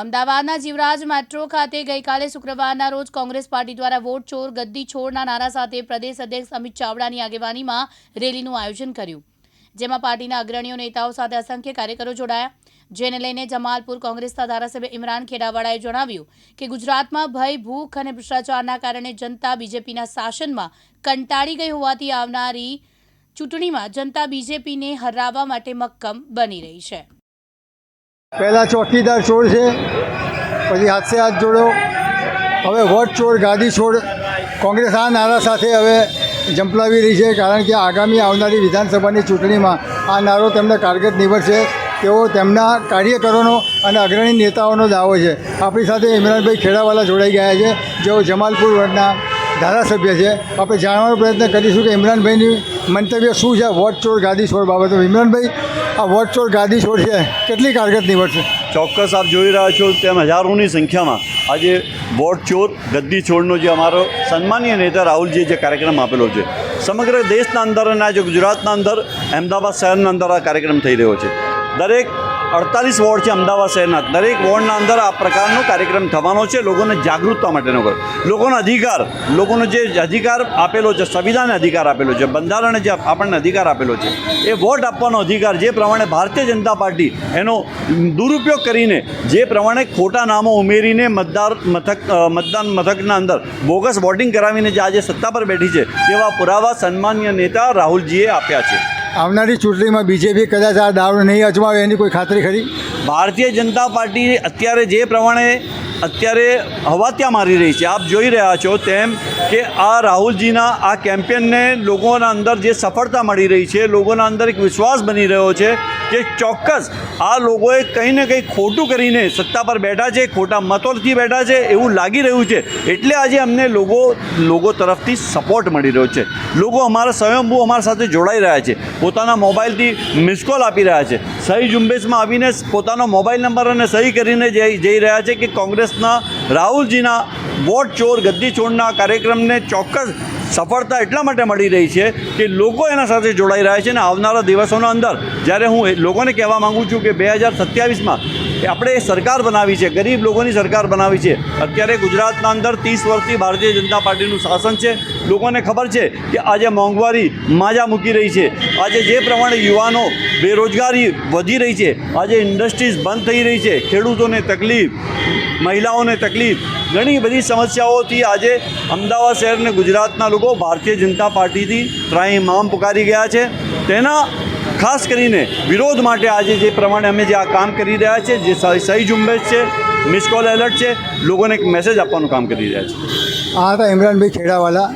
અમદાવાદના જીવરાજ મેટ્રો ખાતે ગઈકાલે શુક્રવારના રોજ કોંગ્રેસ પાર્ટી દ્વારા વોટ ચોર, ગદ્દી છોડના નારા સાથે પ્રદેશ અધ્યક્ષ અમિત ચાવડાની આગેવાનીમાં રેલીનું આયોજન કર્યું. જેમાં પાર્ટીના અગ્રણીઓ, નેતાઓ સાથે અસંખ્ય કાર્યકરો જોડાયા. જેને લઈને જમાલપુર કોંગ્રેસના ધારાસભ્ય ઇમરાન ખેડાવાળાએ જણાવ્યું કે ગુજરાતમાં ભય, ભૂખ અને ભ્રષ્ટાચારના કારણે જનતા બીજેપીના શાસનમાં કંટાળી ગઈ હોવાથી આવનારી ચૂંટણીમાં જનતા બીજેપીને હરાવવા માટે મક્કમ બની રહી છે. પહેલાં ચોકીદાર ચોર છે, પછી હાથે હાથ જોડો. હવે વોટ ચોર, ગાદી છોડ કોંગ્રેસ આ નારા સાથે હવે જંપલાવી રહી છે, કારણ કે આગામી આવનારી વિધાનસભાની ચૂંટણીમાં આ નારો તેમને કારગર નીવડશે તેઓ તેમના કાર્યકરોનો અને અગ્રણી નેતાઓનો દાવો છે. આપણી સાથે ઇમરાનભાઈ ખેડાવાલા જોડાઈ ગયા છે. જેઓ જમાલપુર વોર્ડના ધારાસભ્ય છે. આપણે જાણવાનો પ્રયત્ન કરીશું કે ઇમરાનભાઈની મંતવ્ય શું છે? વોટ ચોર ગાદી છોડ બાબતે. ઇમરાનભાઈ, આ વોટ ચોર ગાદી છોડ છે. કેટલી કારગત નીવડશે ચોક્કસ આપ જોઈ રહ્યા છો તેમ હજારોની સંખ્યામાં આજે વોટ ચોર ગદ્દી છોડનો જે અમારો સન્માનીય નેતા રાહુલજીએ જે કાર્યક્રમ આપેલો છે, સમગ્ર દેશના અંદર અને આજે ગુજરાતના અંદર, અમદાવાદ શહેરના અંદર આ કાર્યક્રમ થઈ રહ્યો છે. દરેક અડતાલીસ વોર્ડ છે અમદાવાદ શહેરના. દરેક વોર્ડના અંદર આ પ્રકારનો કાર્યક્રમ થવાનો છે. લોકોને જાગૃતતા માટેનો કર. લોકોનો અધિકાર, લોકોનો જે અધિકાર આપેલો છે, સંવિધાને અધિકાર આપેલો છે, બંધારણે જે આપણને અધિકાર આપેલો છે, એ વોટ આપવાનો અધિકાર જે પ્રમાણે ભારતીય જનતા પાર્ટી એનો દુરુપયોગ કરીને જે પ્રમાણે ખોટા નામો ઉમેરીને મતદાર, મથક મતદાન મથકના અંદર બોગસ વોટિંગ કરાવીને જે આજે સત્તા પર બેઠી છે, તેવા પુરાવા સન્માન્ય નેતા રાહુલજીએ આપ્યા છે. આવનારી ચૂંટણીમાં બીજેપી કદાચ આ દાવ નહીં અજમાવે એની કોઈ ખાતરી ખરી? ભારતીય જનતા પાર્ટી અત્યારે જે પ્રમાણે અત્યારે હવા ત્યાં મારી રહી છે. આપ જોઈ રહ્યા છો તેમ કે આ રાહુલજીના, આ કેમ્પેનને લોકોના અંદર જે સફળતા મળી રહી છે, લોકોના અંદર એક વિશ્વાસ બની રહ્યો છે કે ચોક્કસ આ લોકોએ કંઈ ને કંઈ ખોટું કરીને સત્તા પર બેઠા છે, ખોટા મતોથી બેઠા છે, એવું લાગી રહ્યું છે. એટલે આજે અમને લોકો લોકો તરફથી સપોર્ટ મળી રહ્યો છે. લોકો અમારા સ્વયંભૂ અમારા સાથે જોડાઈ રહ્યા છે. પોતાના મોબાઈલથી મિસ કોલ આપી રહ્યા છે. સહી ઝુંબેશમાં આવીને પોતાનો મોબાઈલ નંબર અને સહી કરીને જઈ જઈ રહ્યા છે કે કોંગ્રેસના રાહુલજીના વોટ ચોર ગદ્દી ચોરના કાર્યક્રમને ચોક્કસ સફળતા એટલા માટે મળી રહી છે કે લોકો એના સાથે જોડાઈ રહ્યા છે અને આવનારા દિવસોના અંદર જ્યારે હું લોકોને કહેવા માગું છું કે બે હજાર સત્યાવીસમાં આપણે સરકાર બનાવી છે, ગરીબ લોકોની સરકાર બનાવી છે. અત્યારે ગુજરાતના અંદર ત્રીસ વર્ષથી ભારતીય જનતા પાર્ટીનું શાસન છે. લોકોને ખબર છે કે આજે મોંઘવારી માજા મૂકી રહી છે. આજે જે પ્રમાણે યુવાનો બેરોજગારી વધી રહી છે, આજે ઇન્ડસ્ટ્રીઝ બંધ થઈ રહી છે, ખેડૂતોને તકલીફ, મહિલાઓને તકલીફ, ઘણી બધી સમસ્યાઓથી આજે અમદાવાદ શહેર અને ગુજરાતના લોકો ભારતીય જનતા પાર્ટીથી ત્રાહીમામ પુકારી ગયા છે. તેના ખાસ કરીને વિરોધ માટે આજે જે પ્રમાણે અમે જે આ કામ કરી રહ્યા છે, જે સહી ઝુંબેશ છે, મિસ કોલ એલર્ટ છે, લોકોને એક મેસેજ આપવાનું કામ કરી રહ્યા છે. આ હતા ઇમરાનભાઈ ખેડાવાલા.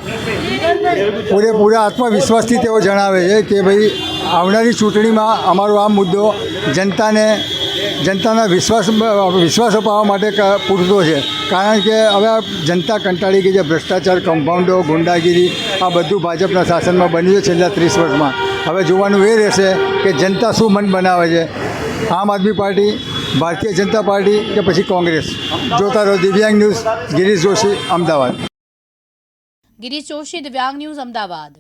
પૂરેપૂરા આત્મવિશ્વાસથી તેઓ જણાવે છે કે ભાઈ આવનારી ચૂંટણીમાં અમારો આ મુદ્દો જનતાને જનતાના વિશ્વાસ વિશ્વાસ અપાવવા માટે પૂરતો છે. કારણ કે હવે જનતા કંટાળી ગઈ છે. ભ્રષ્ટાચાર, કમ્પાઉન્ડો, ગુંડાગીરી, આ બધું ભાજપના શાસનમાં બન્યું છે છેલ્લા ત્રીસ વર્ષમાં. હવે જોવાનું એ રહેશે કે જનતા શું મન બનાવે છે. આમ આદમી પાર્ટી, ભારતીય જનતા પાર્ટી કે પછી કોંગ્રેસ? જોતા રહો દિવ્યાંગ ન્યૂઝ, ગિરીશ જોશી, અમદાવાદ. ગિરીશ જોશી, દિવ્યાંગ ન્યૂઝ, અમદાવાદ.